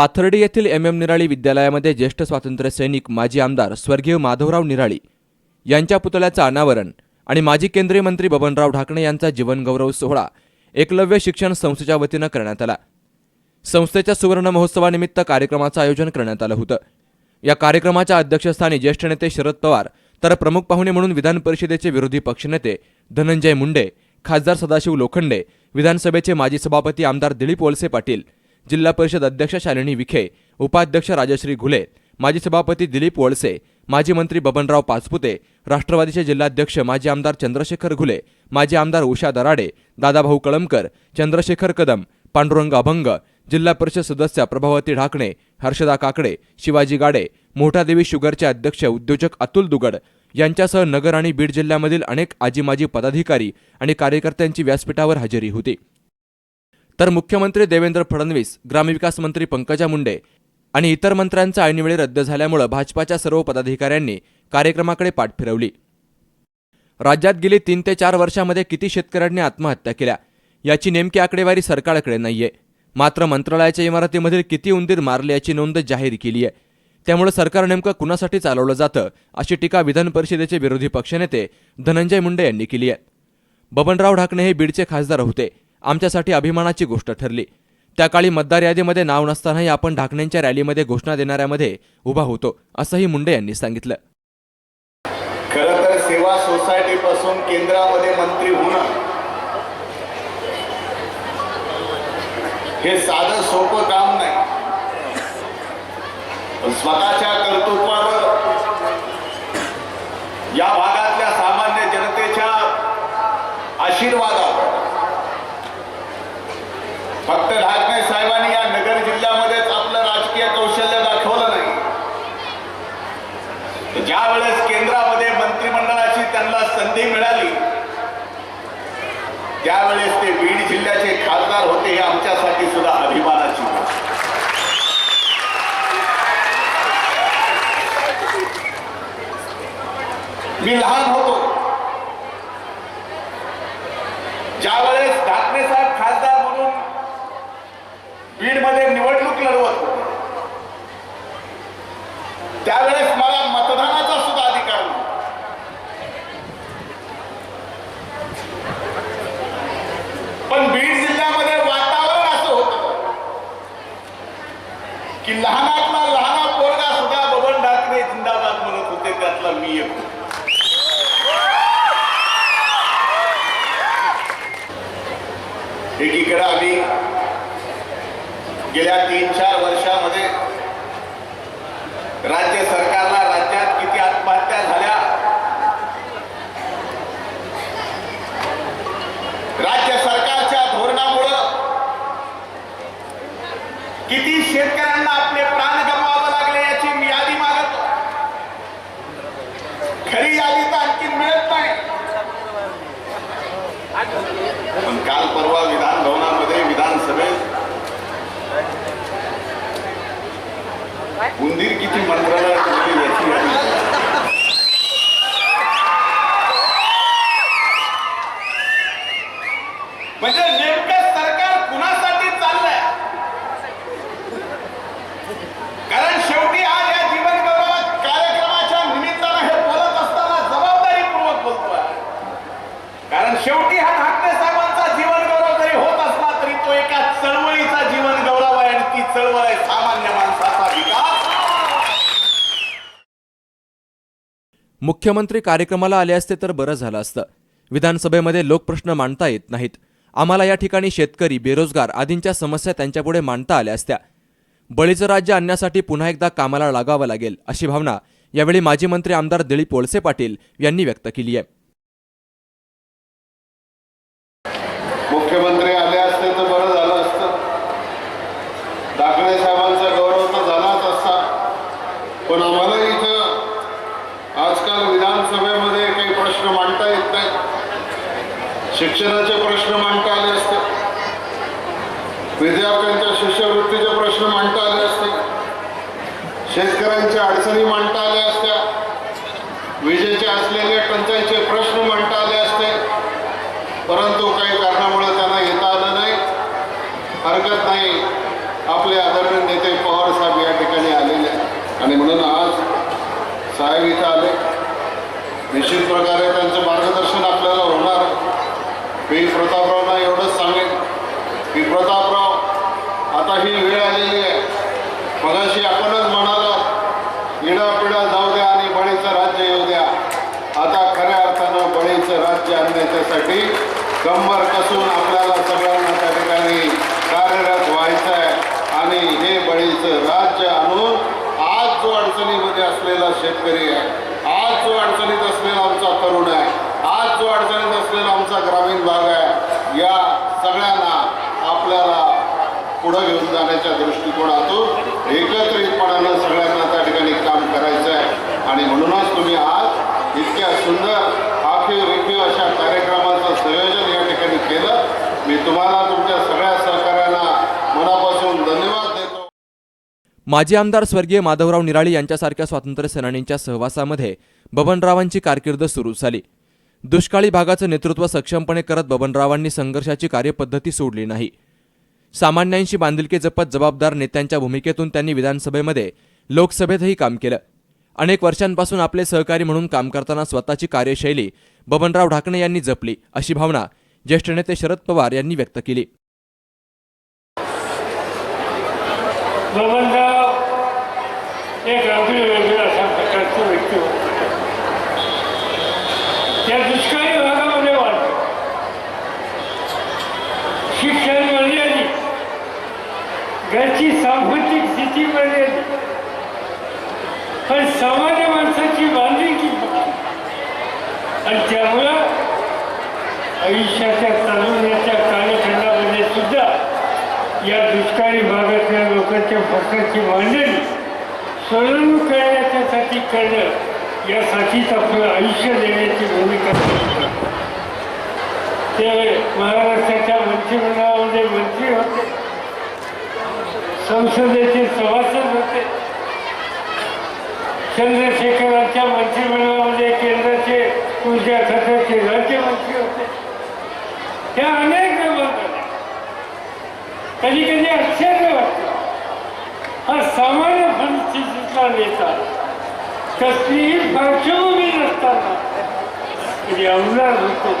पाथर्डी येथील M M निराळी विद्यालयामध्ये ज्येष्ठ स्वातंत्र्य सैनिक माजी आमदार स्वर्गीय माधवराव निराळी यांच्या पुतळ्याचं अनावरण आणि माजी केंद्रीय मंत्री बबनराव ढाकणे यांचा जीवनगौरव सोहळा एकलव्य शिक्षण संस्थेच्या वतीनं करण्यात आला. संस्थेच्या सुवर्ण महोत्सवानिमित्त कार्यक्रमाचं आयोजन करण्यात आलं होतं. या कार्यक्रमाच्या अध्यक्षस्थानी ज्येष्ठ नेते शरद पवार तर प्रमुख पाहुणे म्हणून विधान परिषदेचे विरोधी पक्षनेते धनंजय मुंडे खासदार सदाशिव लोखंडे विधानसभेचे माजी सभापती आमदार दिलीप वळसे पाटील जिल्हा परिषद अध्यक्ष शालिनी विखे उपाध्यक्ष राजश्री घुले माजी सभापती दिलीप वळसे माजी मंत्री बबनराव पाचपुते राष्ट्रवादीचे जिल्हाध्यक्ष माजी आमदार चंद्रशेखर घुले माजी आमदार उषा दराडे दादाभाऊ कळमकर चंद्रशेखर कदम पांडुरंग अभंग जिल्हा परिषद सदस्य प्रभावती ढाकणे हर्षदा काकडे शिवाजी गाडे मोठादेवी शुगरचे अध्यक्ष उद्योजक अतुल दुगड यांच्यासह नगर आणि बीड जिल्ह्यामधील अनेक आजी माजी पदाधिकारी आणि कार्यकर्त्यांची व्यासपीठावर हजेरी होती. तर मुख्यमंत्री देवेंद्र फडणवीस ग्रामविकास मंत्री पंकजा मुंडे आणि इतर मंत्र्यांचा ऐनवेळी रद्द झाल्यामुळे भाजपाच्या सर्व पदाधिकाऱ्यांनी कार्यक्रमाकडे पाठ फिरवली. राज्यात गेली तीन ते चार वर्षामध्ये किती शेतकऱ्यांनी आत्महत्या केल्या याची नेमकी आकडेवारी सरकारकडे नाहीये. मात्र मंत्रालयाच्या इमारतीमधील किती उंदीर मारले याची नोंद जाहीर केली आहे त्यामुळे सरकार नेमकं कुणासाठी चालवलं जातं अशी टीका विधान परिषदेचे विरोधी पक्षनेते धनंजय मुंडे यांनी केली आहे बबनराव ढाकणे हे बीडचे खासदार होते. आमच्यासाठी अभिमानाची गोष्ट ठरली. त्या काळी मतदार यादीमध्ये नाव नसतानाही आपण ढाकण्यांच्या रॅलीमध्ये घोषणा देणाऱ्यामध्ये उभा होतो असंही मुंडे यांनी सांगितलं. खर तर सेवा सोसायटी पासून केंद्रामध्ये मंत्री होणं हे साधं सोपं काम नाही. स्वतःच्या कर्तृत्वावर या भागातल्या सामान्य जनतेच्या आशीर्वादावर फक्त ढाकणे साहेबांनी या नगर जिल्ह्यामध्येच आपलं राजकीय कौशल्य दाखवलं नाही. ज्या वेळेस केंद्रामध्ये मंत्रिमंडळाची त्यांना संधी मिळाली त्यावेळेस ते बीड जिल्ह्याचे खासदार होते हे आमच्यासाठी सुद्धा अभिमानाची मी लहान होतो. ज्या वेळेस ढाकणे साहेब खासदार बीडमध्ये निवडणूक लढवत त्यावेळेस मला मतदानाचा सुद्धा अधिकार नव्हता पण बीड जिल्ह्यामध्ये वातावरण असं होतं की लहानातला लहाना पोरगा सुद्धा बबन ढाकणे जिंदाबाद म्हणत होते त्यातला मी एक होतो. एकीकडे आम्ही गेल्या तीन चार वर्षामध्ये राज्य सरकारला राज्यात किती आत्महत्या झाल्या? राज्य सरकारच्या धोरणामुळं किती शेतकऱ्यांना आपले प्राण गमवावे लागले याची मी यादी मागतो खरी यादी तर आणखी मिळत नाही. पण काल परवा विधान भवन उंदीर किती मंत्रालयात गेली याची यादी म्हणजे नेमकं सरकार कुणासाठी चाललंय कारण शेवटी आज या जीवन गौरव कार्यक्रमाच्या निमित्तानं हे बोलत असताना जबाबदारीपूर्वक बोलतोय कारण शेवटी हा ठाकरे साहेबांचा जीवन गौरव जरी होत असला तरी तो एका चळवळीचा जीवन गौरव आहे आणि ती चळवळ आहे सामान्य माणसाचा विकास मुख्यमंत्री कार्यक्रमाला आले असते तर बरं झालं असतं. विधानसभेमध्ये लोकप्रश्न मांडता येत नाहीत. आम्हाला या ठिकाणी शेतकरी बेरोजगार आदींच्या समस्या त्यांच्यापुढे मांडता आल्या असत्या. बळीचं राज्य आणण्यासाठी पुन्हा एकदा कामाला लागावं लागेल अशी भावना यावेळी माजी मंत्री आमदार दिलीप वळसे पाटील यांनी व्यक्त केली आहे. मुख्यमंत्री आले असते तर बरं झालं असतं ढाकणे साहेबांचा गौरव तर झालाच असता पण आम्हाला इथं आजकाल विधानसभेमध्ये काही प्रश्न मांडता येत नाही शिक्षणाचे प्रश्न मांडता आले असते. विद्यार्थ्यांच्या शिष्यवृत्तीचे प्रश्न मांडता आले असते. शेतकऱ्यांच्या अडचणी मांडता आल्या असत्या. विजेचे असलेले टंचाईचे प्रश्न मांडता आले असते. परंतु काही कारणामुळे त्यांना येता आलं नाही. हरकत नाही. आपले आदरणीय नेते पवार साहेब या ठिकाणी आलेले आणि म्हणून आज साहेब इथं आले. निश्चित प्रकारे त्यांचं मार्गदर्शन आपल्याला होणार मी प्रतापरावना एवढंच सांगेन की प्रतापराव आता ही वेळ आलेली आहे. मगाशी आपणच म्हणाला इडापिडा जाऊ द्या आणि बळीचं राज्य येऊ द्या. आता खऱ्या अर्थानं बळीचं राज्य आणण्याच्यासाठी कंबर कसून आपल्याला सगळ्यांना त्या ठिकाणी कार्यरत व्हायचं आहे आणि हे बळीचं राज्य आणून आज जो अडचणीमध्ये असलेला शेतकरी आहे आज जो अडचणीत असलेला आमचा तरुण आहे आज जो अडचणीत असलेला आमचा ग्रामीण भाग आहे. या सगळ्यांना आपल्याला पुढं घेऊन जाण्याच्या दृष्टिकोनातून एकत्रितपणानं सगळ्यांना त्या ठिकाणी काम करायचं आहे. आणि म्हणूनच तुम्ही आज इतक्या सुंदर आखीव रेखीव अशा कार्यक्रमाचं संयोजन या ठिकाणी केलं. मी तुम्हाला तुमच्या सगळ्या सहकार्यांना मनापासून धन्यवाद देतो. माजी आमदार स्वर्गीय माधवराव निराळी यांच्यासारख्या स्वातंत्र्य सेनानींच्या सहवासामध्ये बबनरावांची कारकीर्द सुरू झाली. दुष्काळी भागाचं नेतृत्व सक्षमपणे करत बबनरावांनी संघर्षाची कार्यपद्धती सोडली नाही. सामान्यांशी बांधिलकी जपत जबाबदार नेत्यांच्या भूमिकेतून त्यांनी विधानसभेमध्ये लोकसभेतही काम केलं. अनेक वर्षांपासून आपले सहकारी म्हणून काम करताना स्वतःची कार्यशैली बबनराव ढाकणे यांनी जपली अशी भावना ज्येष्ठ नेते शरद पवार यांनी व्यक्त केली. बबनराव एक अगदी वेगळं अशा प्रकारचं व्यक्ती होतं त्या दुष्काळी भागामध्ये वाढतो शिक्षण मर्यादित घरची सांस्कृतिक स्थिती मर्यादित पण सामान्य माणसाची बांधिलकी आणि त्यामुळं आयुष्याच्या तालुक्याच्या कालखंडामध्ये सुद्धा या दुष्काळी भागातल्या लोकांच्या फरकाची मांडणी सोडवणूक करण्याच्यासाठी करणं यासाठीच आपलं आयुष्य देण्याची भूमिका ते महाराष्ट्राच्या मंत्रिमंडळामध्ये मंत्री होते. संसदेचे सभासद होते. चंद्रशेखरांच्या मंत्रिमंडळामध्ये केंद्राचे ऊर्जा खात्याचे राज्यमंत्री होते. त्या अनेक जबाबदाऱ्या कधी कधी आश्चर्य वाटत. हा सामान्य परिस्थितीतला नेता कसलीही पार्श्वभूमी नसताना कधी आमदार होतो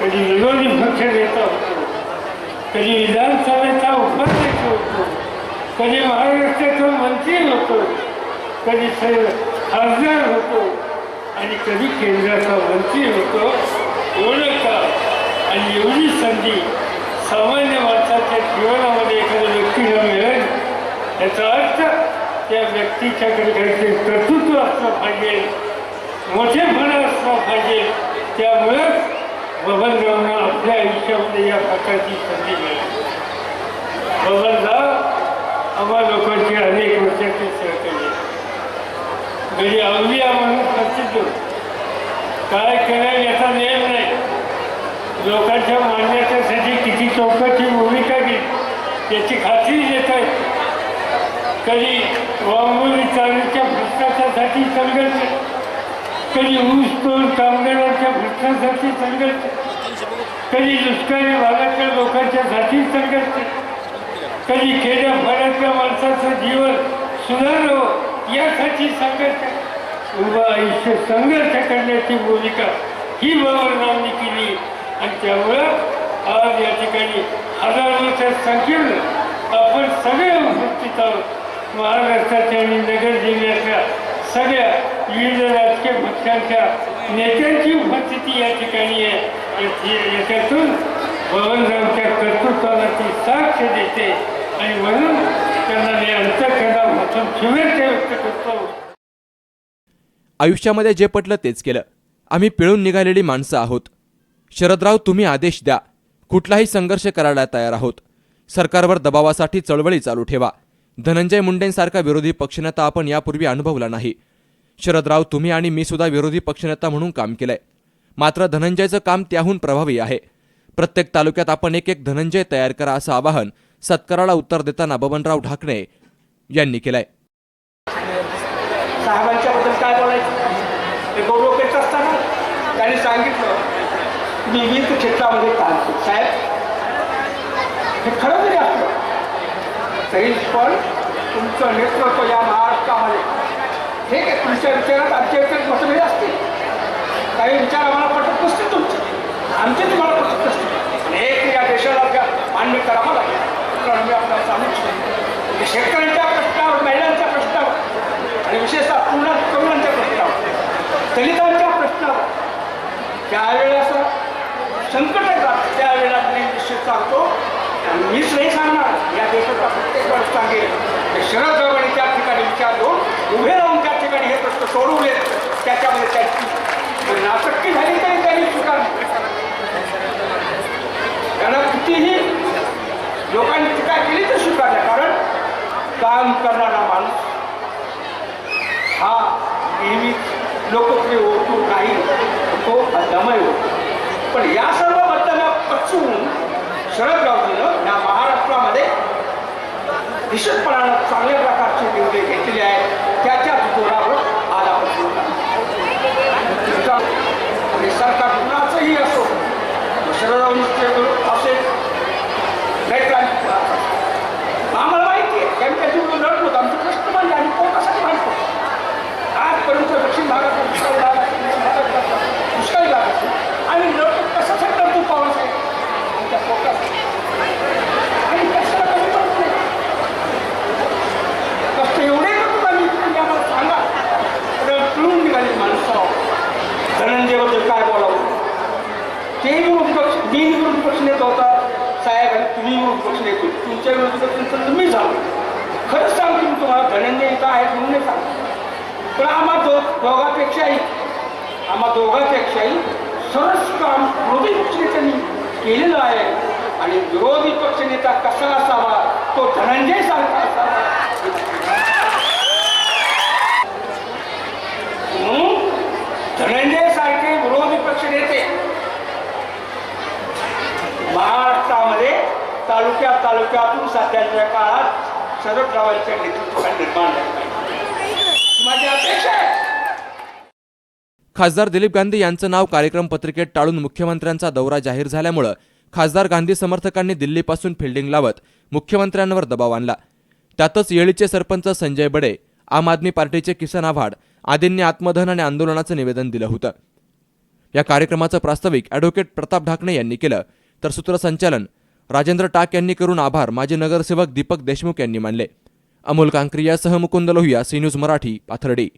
कधी विरोधी पक्ष नेता होतो कधी विधानसभेचा उपाध्यक्ष होतो कधी महाराष्ट्राचा मंत्री होतो कधी खासदार होतो आणि कधी केंद्राचा मंत्री होतो एवढं आणि एवढी संधी सामान्य माणसाच्या जीवनामध्ये एखाद्या व्यक्तीला मिळेल याचा अर्थ त्या व्यक्तीच्याकडे काहीतरी कर्तृत्व असलं पाहिजे मोठेपणा असलं पाहिजे. त्यामुळेच बबनरावना आपल्या आयुष्यामध्ये या प्रकारची संधी मिळाली. बबनराव आम्हा लोकांचे अनेक वर्षाचे सहकार्य घरी अवलिया म्हणून प्रसिद्ध काय करेल याचा नेम नाही. लोकांच्या मान्यतेसाठी किती चौकशी भूमिका घेत याची खात्री देत आहे कधी वांगोली चालूच्या भ्रष्टाचारासाठी संघर्ष कधी ऊस तोल कामगारांच्या भ्रष्टासाठी संघर्ष कधी दुष्काळी भागातल्या लोकांच्यासाठी संघर्ष कधी खेड्या खेड्यापाड्यातल्या माणसाचं जीवन सुधारलं यासाठी संघर्ष उभा आयुष्य संघर्ष करण्याची भूमिका ही बाबांनी केली. आणि त्यामुळं आज या ठिकाणी हजारोच्या संख्येनं आपण सगळे उपस्थित आहोत. महाराष्ट्राच्या आणि नगर जिल्ह्यातल्या सगळ्या विविध राजकीय पक्षांच्या नेत्यांची उपस्थिती या ठिकाणी आहे. याच्यातून बबनरावच्या कर्तृत्वाला ती साक्ष देते. आणि म्हणून त्यांना मी अंतकरणापासून आयुष्यामध्ये जे पटलं तेच केलं. आम्ही पिळून निघालेली माणसं आहोत. शरदराव तुम्ही आदेश द्या. कुठलाही संघर्ष करायला तयार आहोत. सरकारवर दबावासाठी चळवळी चालू ठेवा. धनंजय मुंडेंसारखा विरोधी पक्षनेता आपण यापूर्वी अनुभवला नाही. शरदराव तुम्ही आणि मी सुद्धा विरोधी पक्षनेता म्हणून काम केलंय. मात्र धनंजयचं काम त्याहून प्रभावी आहे. प्रत्येक तालुक्यात आपण एक एक धनंजय तयार करा असं आवाहन सत्काराला उत्तर देताना बबनराव ढाकणे यांनी केलाय. साहेबांच्या बद्दल काय बोलायचं? ते गौरव करत असताना त्यांनी सांगितलं मी विविध क्षेत्रामध्ये चालतो साहेब हे खरं तरी असलं तरी पण तुमचं नेतृत्व या महाराष्ट्रामध्ये ठीक आहे तुमच्या विचारात आमच्या विचारात मतभेद असतील काही विचार आम्हाला पटत नसतील तुमचे. आमचे तुम्हाला पटत नसतील. एक या देशाला मान्य करावं लागेल कारण मी आपल्याला सांगू शकतो. म्हणजे शेतकऱ्यांच्या प्रश्नावर महिलांच्या प्रश्नावर आणि विशेषतः पूर्ण तरुणांच्या प्रश्नावर दलितांच्या प्रश्नावर. त्यावेळेला संकट येतात त्यावेळेला मी निश्चित सांगतो. आणि मीच नाही सांगणार. या देशाचा प्रत्येक वर्ष सांगेल. शरद चळवळी त्या ठिकाणी विचार घेऊन उभे राहून त्या ठिकाणी हे प्रश्न सोडवले त्याच्यामध्ये त्यांची म्हणजे नाटक्की झाली तरी त्यांनी स्वीकारली त्याला कितीही लोकांनी टीका केली तर स्वीकारल्या. कारण काम करणारा माणूस हा नेहमीच लोकप्रिय होतो नाही तो दमय होतो. पण या सर्व मतदाना पचवून शरद गावजीनं या महाराष्ट्रामध्ये निश्चितपणानं चांगल्या प्रकारचे निर्णय घेतलेले आहेत त्याच्या जोरावर आज आपण सुरू करतो. आणि सरकार कुणाचंही असो शरदरावजीचे असेल नाही क्रांती आम्हाला माहिती आहे त्यांच्या जीवन लढतो आमचे प्रश्न मांडले आणि पोटासाठी मांडतो आजपर्यंत दक्षिण भागात दुष्काळी भाग असेल, उत्तर भागात दुष्काळी भाग असेल आणि लढतो कशासाठी लढतो पावसाळ्यात आमच्या पोटासाठी आणि कशाला कमी पडत नाही कष्ट एवढे करतो आम्ही तुम्ही आम्हाला सांगा तर पिळून निघाली माणसं धनंजयबद्दल काय बोलावं ते विरोधी पक्ष मी विरोधी पक्ष नेता होता. साहेब आणि तुम्ही विरोधी पक्ष नेते तुमच्या विरोधी पक्ष तुम्ही झालो. खरंच सांगतो मी तुम्हाला धनंजय इथं आहे म्हणून नाही सांगतो. पण आम्हा दो दोघांपेक्षाही आम्हा दोघापेक्षाही सरस काम विरोधी पक्षनेत्यांनी केलेलं आहे. आणि विरोधी पक्षनेता कसा असावा तो धनंजय सारखा असावा. म्हणून धनंजय सारखे विरोधी पक्ष नेते महाराष्ट्रामध्ये तालुक्या तालुक्यातून सध्याच्या काळात शरदरावांच्या नेतृत्वात निर्माण माझी अपेक्षा आहे. खासदार दिलीप गांधी यांचं नाव कार्यक्रम पत्रिकेत टाळून मुख्यमंत्र्यांचा दौरा जाहीर झाल्यामुळं खासदार गांधी समर्थकांनी दिल्लीपासून फिल्डिंग लावत मुख्यमंत्र्यांवर दबाव आणला. त्यातच येळीचे सरपंच संजय बडे आम आदमी पार्टीचे किसन आव्हाड आदींनी आत्मदहन आणि आंदोलनाचं निवेदन दिलं होतं. या कार्यक्रमाचं प्रास्ताविक ॲडव्होकेट प्रताप ढाकणे यांनी केलं. तर सूत्रसंचालन राजेंद्र टाक यांनी करून आभार. माजी नगरसेवक दीपक देशमुख यांनी मानले. अमोल कांक्रियासह मुकुंद लोहिया सी न्यूज मराठी पाथर्डी.